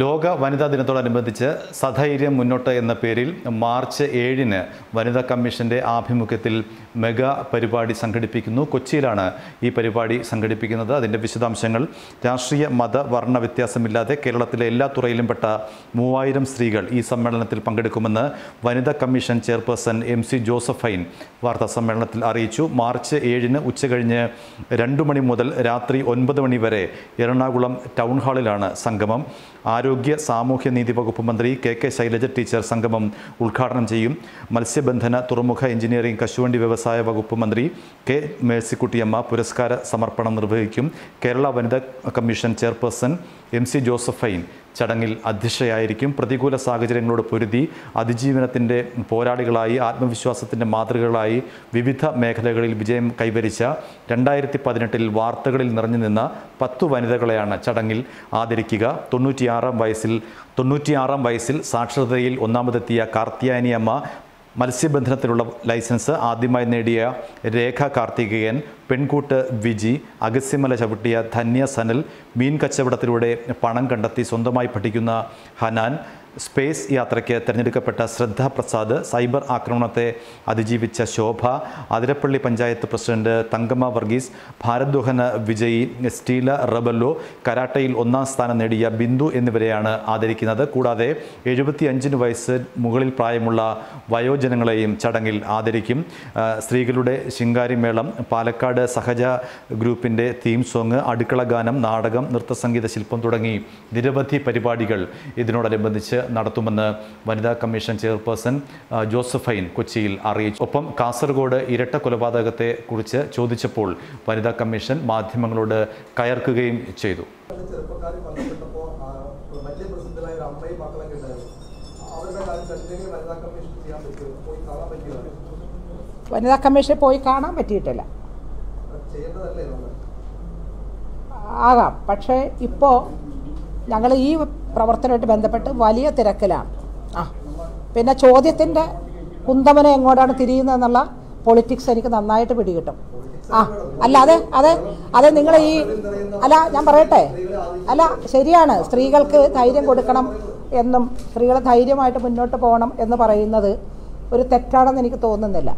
ലോക വനിതാ ദിനത്തോടനുബന്ധിച്ച് സധൈര്യം മുന്നോട്ട് എന്ന പേരിൽ മാർച്ച് ഏഴിന് വനിതാ കമ്മീഷന്റെ ആഭിമുഖ്യത്തിൽ മെഗാ പരിപാടി സംഘടിപ്പിക്കുന്നു. കൊച്ചിയിലാണ് ഈ പരിപാടി സംഘടിപ്പിക്കുന്നത്. അതിന്റെ വിശദാംശങ്ങൾ രാഷ്ട്രീയ മത വർണ വ്യത്യാസമില്ലാതെ കേരളത്തിലെ എല്ലാ തുറയിലും പെട്ട മൂവായിരം സ്ത്രീകൾ ഈ സമ്മേളനത്തിൽ പങ്കെടുക്കുമെന്ന് വനിതാ commission chairperson M C Josephine വാർത്താ സമ്മേളനത്തിൽ അറിയിച്ചു. മാർച്ച് ഏഴിന് ഉച്ചകഴിഞ്ഞ് രണ്ടു മണി മുതൽ രാത്രി ഒൻപത് മണി വരെ എറണാകുളം ടൗൺ ഹാളിലാണ് സംഗമം. ആരോഗ്യ സാമൂഹ്യ നീതി വകുപ്പ് മന്ത്രി കെ കെ ശൈലജ ടീച്ചർ സംഗമം ഉദ്ഘാടനം ചെയ്യും. മത്സ്യബന്ധന തുറമുഖ എഞ്ചിനീയറിംഗ് കശുവണ്ടി വ്യവസായ വകുപ്പ് മന്ത്രി കെ മേഴ്സിക്കുട്ടിയമ്മ പുരസ്കാര സമർപ്പണം നിർവഹിക്കും. കേരള വനിതാ commission chairperson M C Josephine ചടങ്ങിൽ അധ്യക്ഷയായിരിക്കും. പ്രതികൂല സാഹചര്യങ്ങളോട് പൊരുതി അതിജീവനത്തിന്റെ പോരാളികളായി ആത്മവിശ്വാസത്തിന്റെ മാതൃകകളായി വിവിധ മേഖലകളിൽ വിജയം കൈവരിച്ച രണ്ടായിരത്തി പതിനെട്ടിൽ വാർത്തകളിൽ നിറഞ്ഞു നിന്ന പത്തു വനിതകളെയാണ് ചടങ്ങിൽ ആദരിക്കുക. തൊണ്ണൂറ്റിയാറാം വയസ്സിൽ തൊണ്ണൂറ്റിയാറാം വയസ്സിൽ സാക്ഷരതയിൽ ഒന്നാമതെത്തിയ കാർത്തിയാനി മത്സ്യബന്ധനത്തിനുള്ള ലൈസൻസ് ആദ്യമായി നേടിയ രേഖ കാർത്തികേയൻ പെൺകൂട്ട് വിജി അഗസ്യമല ചവിട്ടിയ ധന്യ സനൽ മീൻ കച്ചവടത്തിലൂടെ പണം കണ്ടെത്തി സ്വന്തമായി പഠിക്കുന്ന ഹനാൻ സ്പേസ് യാത്രയ്ക്ക് തിരഞ്ഞെടുക്കപ്പെട്ട ശ്രദ്ധ പ്രസാദ് സൈബർ ആക്രമണത്തെ അതിജീവിച്ച ശോഭ അതിരപ്പള്ളി പഞ്ചായത്ത് പ്രസിഡന്റ് തങ്കമ്മ വർഗീസ് ഭാരദ്വഹന വിജയി സ്റ്റീല റബല്ലോ കരാട്ടയിൽ ഒന്നാം സ്ഥാനം നേടിയ ബിന്ദു എന്നിവരെയാണ് ആദരിക്കുന്നത്. കൂടാതെ എഴുപത്തിയഞ്ചിന് വയസ്സ് മുകളിൽ പ്രായമുള്ള വയോജനങ്ങളെയും ചടങ്ങിൽ ആദരിക്കും. സ്ത്രീകളുടെ ശിങ്കാരിമേളം പാലക്കാട് സഹജ ഗ്രൂപ്പിന്റെ തീം സോങ് അടുക്കള ഗാനം നാടകം നൃത്തസംഗീത ശില്പം തുടങ്ങി നിരവധി പരിപാടികൾ ഇതിനോടനുബന്ധിച്ച് നടത്തുമെന്ന് വനിതാ കമ്മീഷൻ ചെയർപേഴ്സൺ ജോസഫൈൻ കൊച്ചിയിൽ അറിയിച്ചു. ഒപ്പം കാസർഗോഡ് ഇരട്ട കൊലപാതകത്തെ കുറിച്ച് ചോദിച്ചപ്പോൾ വനിതാ കമ്മീഷൻ മാധ്യമങ്ങളോട് കയർക്കുകയും ചെയ്തു. വനിതാ കമ്മീഷൻ പോയി കാണാൻ പറ്റിയതാണ് വനിതാ കമ്മീഷനിൽ പോയി കാണാൻ പറ്റിയിട്ടില്ല. ആകാം. പക്ഷേ ഇപ്പോൾ ഞങ്ങൾ ഈ പ്രവർത്തനമായിട്ട് ബന്ധപ്പെട്ട് വലിയ തിരക്കിലാണ്. ആ പിന്നെ ചോദ്യത്തിന്റെ കുന്തമനെ എങ്ങോട്ടാണ് തിരിയുന്നതെന്നുള്ള പൊളിറ്റിക്സ് എനിക്ക് നന്നായിട്ട് പിടികിട്ടും. ആ അല്ല അതെ അതെ അതെ നിങ്ങൾ ഈ അല്ല ഞാൻ പറയട്ടെ. അല്ല ശരിയാണ്. സ്ത്രീകൾക്ക് ധൈര്യം കൊടുക്കണം എന്നും സ്ത്രീകളെ ധൈര്യമായിട്ട് മുന്നോട്ട് പോകണം എന്ന് പറയുന്നത് ഒരു തെറ്റാണെന്ന് എനിക്ക് തോന്നുന്നില്ല.